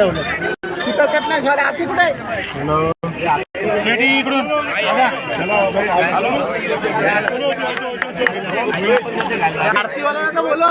ठेवलं तिथं कट नाही झालं. आती कुठे आरतीवाला तर बोलो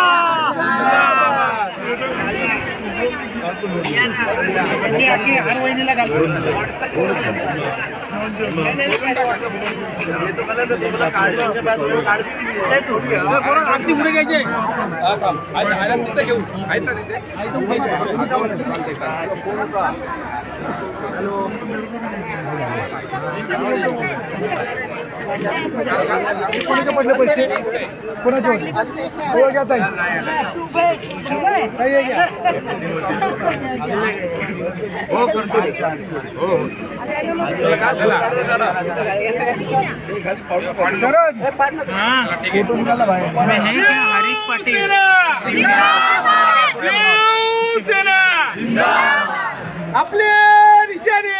అన్ని అన్ని అరవై నెలల హలో कोणाचे पडले पैसे कोणाचे हो घ्या ताई ताई हे घ्या हो करतो हो बाहेर हरीश पाटील आपले निशाने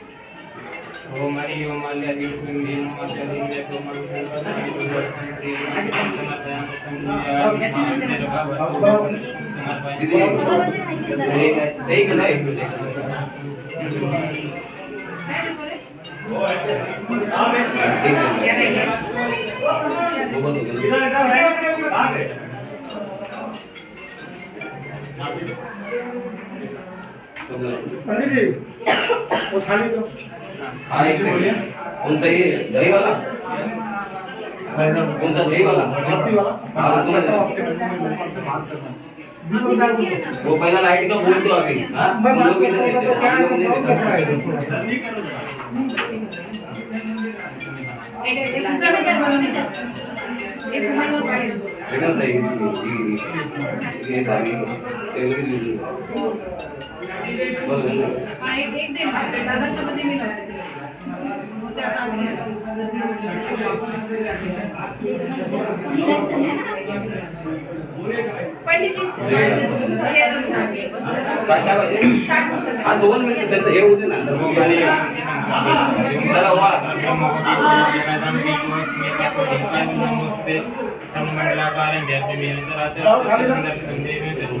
ओम अल्लाह ओम पंडित जी वो थाली दो हाँ एक मिनट कौन सा ये दही वाला? कौन सा दही वाला? आरती वाला। हाँ, तुम्हें- दीपक साहब को वो पहला लाइट का बोल दो अभी हाँ? मैं हम बात लोग इधर करता हूँ देते तो क्या हैं, हम लोग नहीं है देते है थोड़ा सा। लेकिन सही ये ये सारी ये भी लीजिए बोल देना काय काय पाहिजे हा दोन मिनिट त्याचं हे होते ना जरा वा आता जरा तिथं लाइट चालू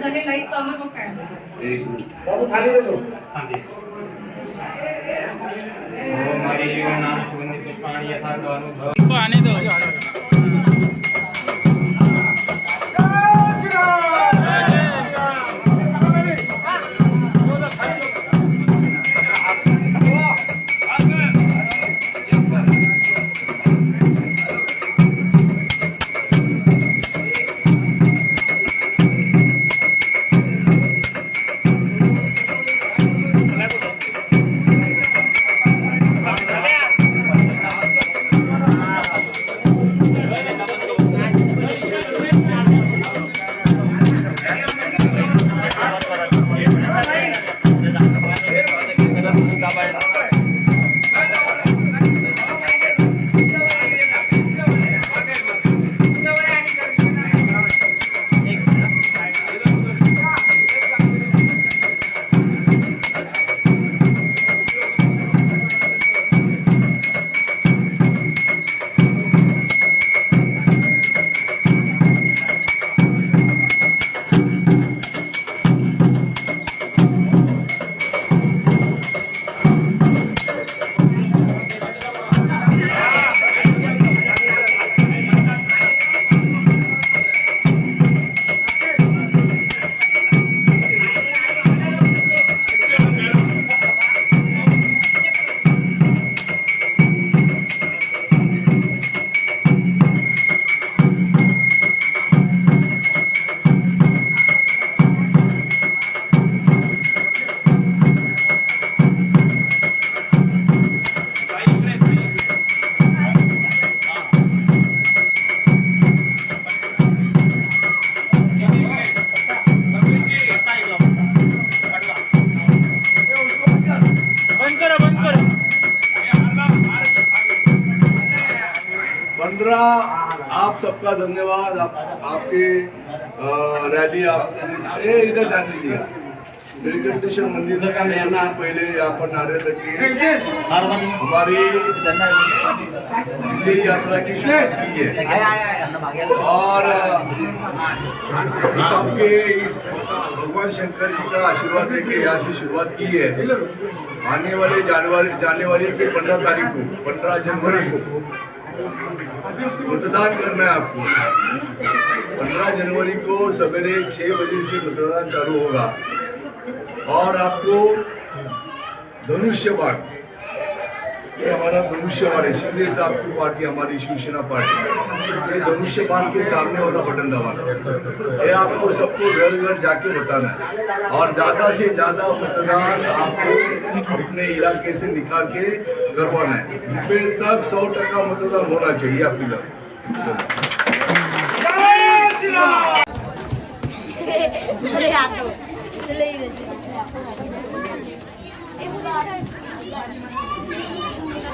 काय एक मिनिट बाबू थाली दे दो ओम हरि ओम नाम शून्य पुष्पाणि पंद्रह आप सबका धन्यवाद। आप, आपके रैली आप ए, इधर जाने दीजिए। वेंकटेश्वर मंदिर में पहले यहाँ पर नारे लगे हमारी विजय यात्रा की शुरुआत की है। और आपके इस भगवान शंकर जी का आशीर्वाद लेके यहाँ से शुरुआत की है। आने वाले जानवरी जानवरी के पंद्रह तारीख को पंद्रह जनवरी को। मतदान करना है आपको। पंद्रह जनवरी को सवेरे छह बजे से मतदान चालू होगा। और आपको धनुष्य बाण ये हमारा धनुष्य बाण है। शिंदे साहब की पार्टी हमारी शिवसेना पार्टी ये धनुष्य बाण के सामने वाला बटन दबाना ये आपको सबको घर घर जाके बताना है। और ज़्यादा से ज़्यादा मतदान आपको अपने इलाके से निकाल के करवाना है। फिर तक सौ टका मतदान होना चाहिए आपकी तरफ़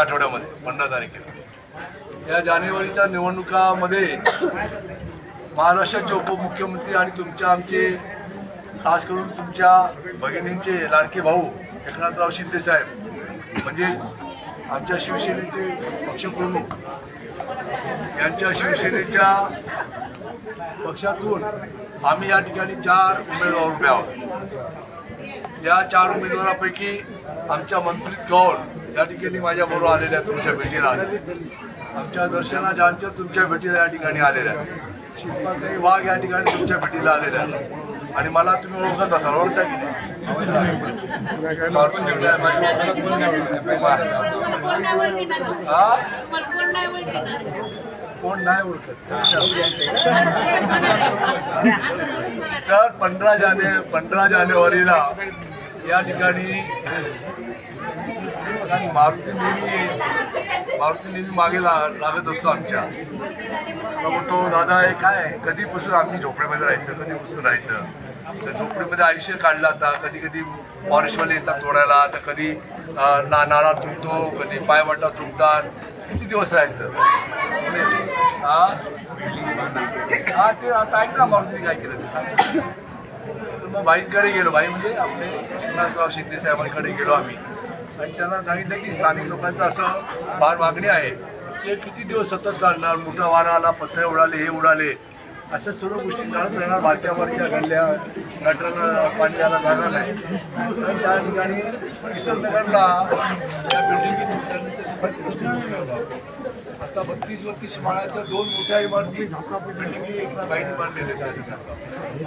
पुढच्या आठवड्यामध्ये पंधरा तारखेला. या जानेवारीच्या निवडणुकामध्ये महाराष्ट्राचे उपमुख्यमंत्री आणि तुमच्या आमचे खास करून तुमच्या भगिनींचे लाडके भाऊ एकनाथराव शिंदे साहेब म्हणजे आमच्या शिवसेनेचे पक्षप्रमुख यांच्या शिवसेनेच्या पक्षातून आम्ही या ठिकाणी चार उमेदवार उभे आहोत. या चार उमेदवारापैकी आमच्या मनप्रीत कौर या ठिकाणी माझ्याबरोबर आलेल्या आहेत तुमच्या भेटीला आल्या आमच्या दर्शनाच्या आमच्या तुमच्या भेटीला या ठिकाणी आलेल्या आहेत. शिल्पाताई वाघ या ठिकाणी तुमच्या भेटीला आलेल्या आणि मला तुम्ही ओळखत असाल ओळखता की नाही? कोण नाही कोण नाही ओळखत? तर पंधरा जाने पंधरा जानेवारीला या ठिकाणी मारुती नेहमी मारुती नेहमी मागे ला- लागत असतो आमच्या. मग तो दादा हे काय कधीपासून आम्ही झोपड्यामध्ये राहायचं? कधीपासून राहायचं? तर झोपडीमध्ये आयुष्य काढलं आता. कधी कधी फॉरेस्टवाले येतात तोडायला. तर कधी ना नाळा तुटतो कधी पायवाटा तुटतात. किती दिवस राहायचं? हा? हा ते आता ऐक ना मारुतीने काय केलं मग बाईंकडे गेलो. बाई म्हणजे आपले एकनाथराव शिंदे साहेबांकडे गेलो आम्ही. आणि त्यांना सांगितलं की स्थानिक लोकांचं असं फार मागणी आहे. ते किती दिवस सतत चालणार? मोठा वारा आला पत्रे उडाले हे उडाले. अशा सर्व गोष्टी चालत राहणार वाट्यावरच्या घडल्या गल्ल्या गटराला पाणी द्यायला जागा नाही तर त्या ठिकाणी किशोरनगरला त्या बिल्डिंगी आता बत्तीस बत्तीस माळ्याच्या दोन मोठ्या इमारती बिल्डिंगी एकदा बाईने बांधलेल्या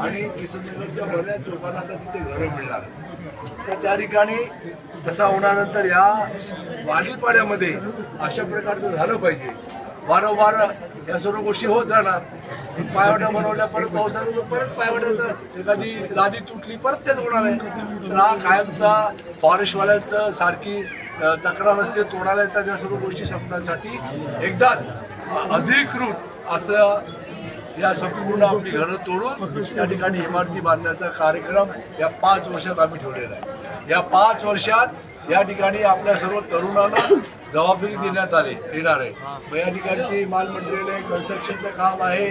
आणि किशननगरच्या बऱ्याच लोकांना आता तिथे घरं मिळणार. तर त्या ठिकाणी तसा होण्यानंतर या वालीपाड्यामध्ये अशा प्रकारचं झालं पाहिजे. वारंवार या सर्व गोष्टी होत राहणार. पायवड्या बनवल्या परत पावसाचं परत पायवाट्याचं एखादी लादी तुटली परत तेच होणार आहे. तर हा कायमचा फॉरेस्टवाल्याचं सारखी तक्रार असते तोडायला येतात या सर्व गोष्टी संपण्यासाठी एकदाच अधिकृत असं या संपूर्ण आपली घरं तोडून या ठिकाणी इमारती बांधण्याचा कार्यक्रम या पाच वर्षात आम्ही ठेवलेला आहे. या पाच वर्षात या ठिकाणी आपल्या सर्व तरुणांना जबाबदारी देण्यात आली येणार आहे. मग या ठिकाणची माल आहे कन्स्ट्रक्शनचं काम आहे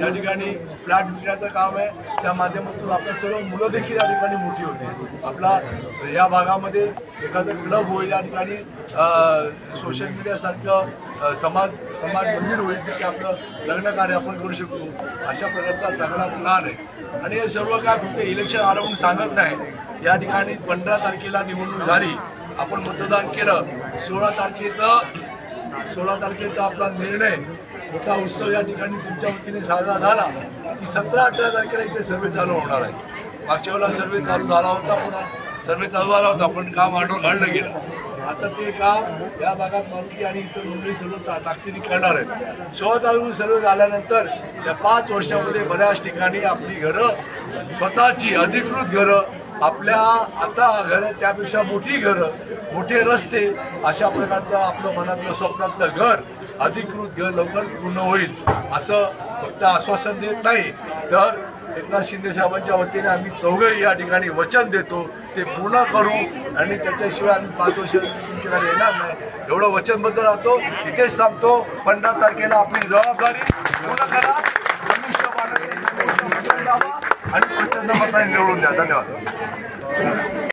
या ठिकाणी फ्लॅट विकण्याचं काम आहे. त्या माध्यमातून आपल्या सर्व मुलं देखील या ठिकाणी मोठी होती आपला या भागामध्ये एखादं क्लब होईल या ठिकाणी सोशल मीडियासारखं समाज समाज मंदिर होईल तिथे आपलं लग्न कार्य आपण करू शकतो. अशा प्रकारचा चांगला प्लॅन आहे. आणि हे सर्व काय फक्त इलेक्शन आलं म्हणून सांगत नाही. या ठिकाणी पंधरा तारखेला निवडणूक झाली. आपण मतदान केलं. सोळा तारखेचं सोळा तारखेचा आपला निर्णय मोठा उत्सव या ठिकाणी तुमच्या वतीने साजरा झाला. की सतरा अठरा तारखेला इथे सर्वे चालू होणार आहे. मागच्या वेळेला सर्वे चालू झाला होता पुन्हा सर्वे चालू झाला होता पण काम आढळून घडलं गेलं. आता ते काम या भागात मारुती आणि इतर मंडळी सर्व ताकदीने करणार आहेत. शोध तालुका सर्व झाल्यानंतर या पाच वर्षामध्ये बऱ्याच ठिकाणी आपली घरं स्वतःची अधिकृत घरं आपल्या आता घरं त्यापेक्षा मोठी घरं मोठे रस्ते अशा प्रकारचं आपलं मनातलं स्वप्नातलं घर अधिकृत घर लवकर पूर्ण होईल असं फक्त आश्वासन देत नाही. तर एकनाथ शिंदे साहेबांच्या वतीने आम्ही चौघही या ठिकाणी वचन देतो ते पूर्ण करू आणि त्याच्याशिवाय आम्ही पाच वर्ष येणार नाही. एवढं वचनबद्ध राहतो इथेच थांबतो. पंधरा तारखेला आपली जबाबदारी पूर्ण करा. आणि प्रचंड मताने निवडून द्या. धन्यवाद.